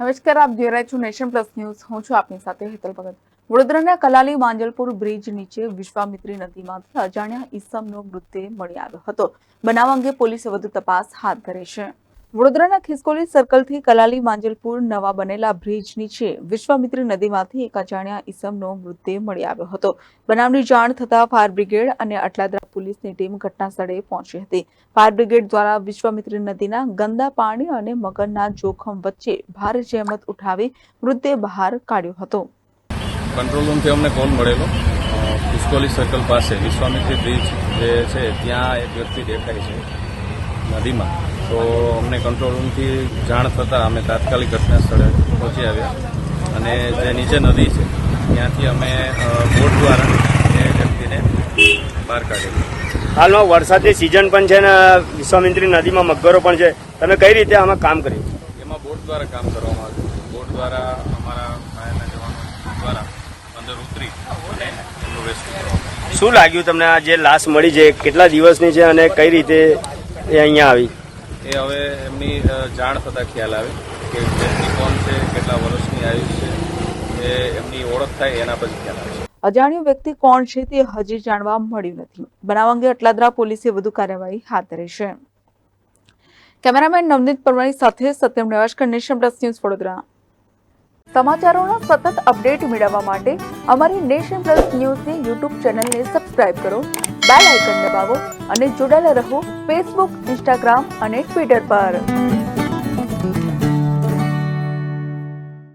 નમસ્કાર, આપ જોઈ રહ્યા છો નેશન પ્લસ ન્યૂઝ. હું છું આપની સાથે હેતલ ભગત. વડોદરાના કલાલી માંજલપુર બ્રિજ નીચે વિશ્વામિત્રી નદીમાંથી અજાણ્યા ઈસમનો મૃતદેહ મળી આવ્યો હતો. બનાવ અંગે પોલીસે વધુ તપાસ હાથ ધરી છે. વડોદરાના ખિસકોલી સર્કલથી કલાલી માંજલપુર નવા બનેલા બ્રિજ નીચે વિશ્વામિત્રી નદીમાંથી એક અજાણ્યા ઈસમનો મૃતદેહ મળી આવ્યો હતો. બનાવની જાણ થતાં ફાયર બ્રિગેડ અને અટલાદરા પોલીસની ટીમ ઘટના સ્થળે પહોંચી હતી. ફાયર બ્રિગેડ દ્વારા વિશ્વામિત્રી નદીના ગંદા પાણી અને મગરના જોખમ વચ્ચે ભારે જહેમત ઉઠાવી મૃતદેહ બહાર કાઢ્યો હતો. કંટ્રોલ રૂમથી અમને કોલ મળેલો. પુષ્કોલી સર્કલ પાસે વિશ્વામિત્રી બ્રિજ જે છે, ત્યાં એક વ્યક્તિ દેખાય છે નદીમાં. તો અમને કંટ્રોલ રૂમથી જાણ થતાં અમે તાત્કાલિક ઘટના સ્થળે પહોંચી આવ્યા. અને જે નીચે નદી છે, ત્યાંથી અમે બોટ દ્વારા એ બહાર કાઢેલી હાલમાં વરસાદની સિઝન પણ છે ને વિશ્વામિત્રી નદીમાં મગરો પણ છે. તમે કઈ રીતે આમાં કામ કર્યું? એમાં બોટ દ્વારા કામ કરવામાં આવ્યું. બોટ દ્વારા અમારા ફાયરના જવાનો દ્વારા અંદર ઉતરી અને એમનું રેસ્ક્યુ શું લાગ્યું તમને આ જે લાશ મળી છે કેટલા દિવસની છે અને કઈ રીતે એ અહીંયા આવી? એ હવે એમની જાણ થતાં ખ્યાલ આવે કે કોણ છે કેટલા વર્ષની આયુષ છે એ એમની ઓળખ થાય એના પછી ખ્યાલ આવે છે. અજાણ્યો વ્યક્તિ કોણ છે તે હજી જાણવા મળ્યું નથી. બનાવ અંગે અટલાદરા પોલીસે વધુ કાર્યવાહી હાથ ધરી છે. કેમેરામેન નવનીત પરમારી સાથે સત્યમ નેવાશકર, નેશન પ્લસ ન્યૂઝ વડોદરા. સમાચારોના સતત અપડેટ મેળવવા માટે અમારી નેશન પ્લસ ન્યૂઝની યુટ્યુબ ચેનલને સબસ્ક્રાઇબ કરો, બેલ આઇકન દબાવો અને જોડાયેલા રહો ફેસબુક, ઇન્સ્ટાગ્રામ અને ટ્વિટર પર.